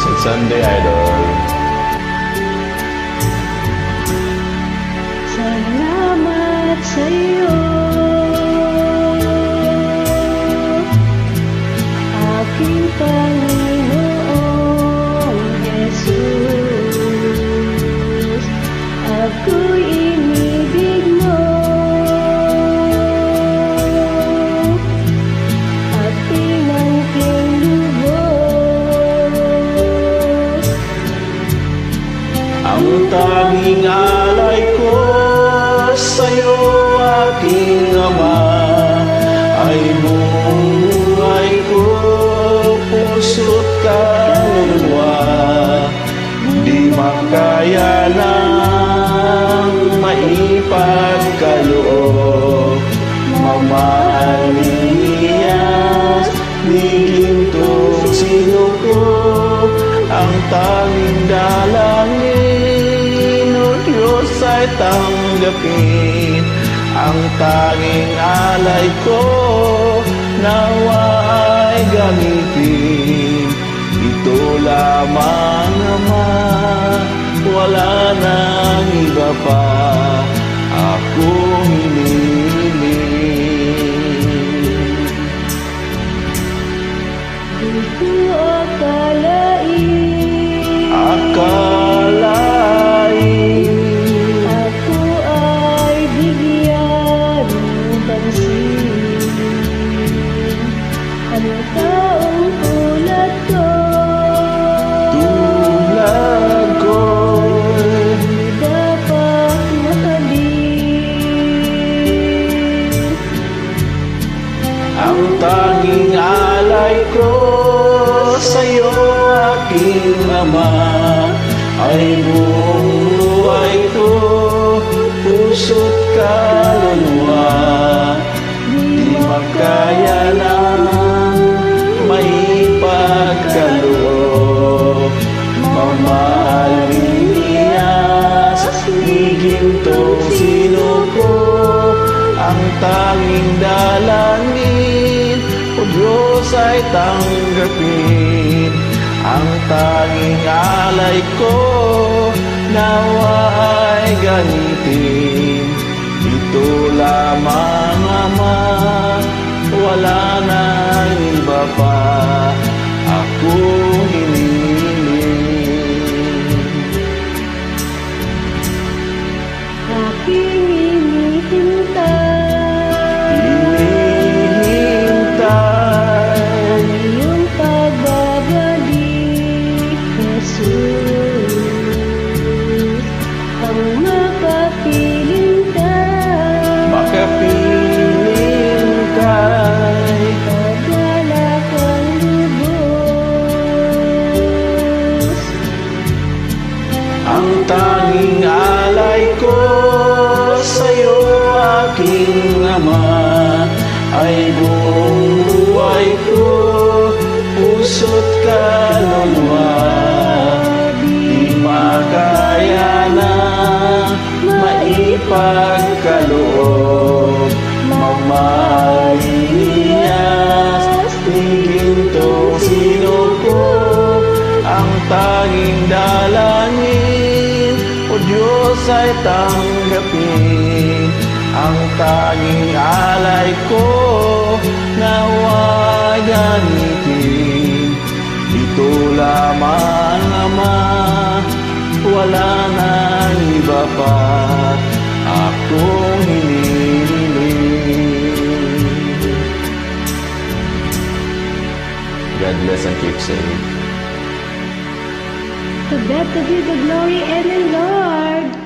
Blessed Sunday, Idol. Salamat sa iyo Aking Panginoong Jesus Ako'y tanging alay ko sa'yo, aking Ama, ay buong buhay ko, puso't kaluluwa. Di makaya ng maipagkaloob, mamaliyas, di gintong sinuko, ang tanging dalangin, ay tanggapin, ang tanging alay ko, nawa ay gamitin. Ito lamang naman, wala nang iba pa, ako hinihiling. Di ko aking Ama ay buong buhay ko, puso't kaluluwa. Di makaya lang maipagkaloob, mamaliyas, higintong sinuko, ang tanging dalangin, o Diyos ay tanggapin, ang tanging alay ko, nawa ay ganitin, ito lamang Ama, wala nang iba pa, Ang tanging alay ko sa'yo aking Ama ay buong buhay ko, puso't kaluluwa. Di makaya na maipagkaloob, mamaliyas, tigintong sinuko, ang tanging dalangin, o Diyos ay tanggapin, ang tanging alay ko, nawa gamitin, ito lamang Ama, wala nang iba pa, akong hinihiling. God bless and keep safe. To God to be the glory and the Lord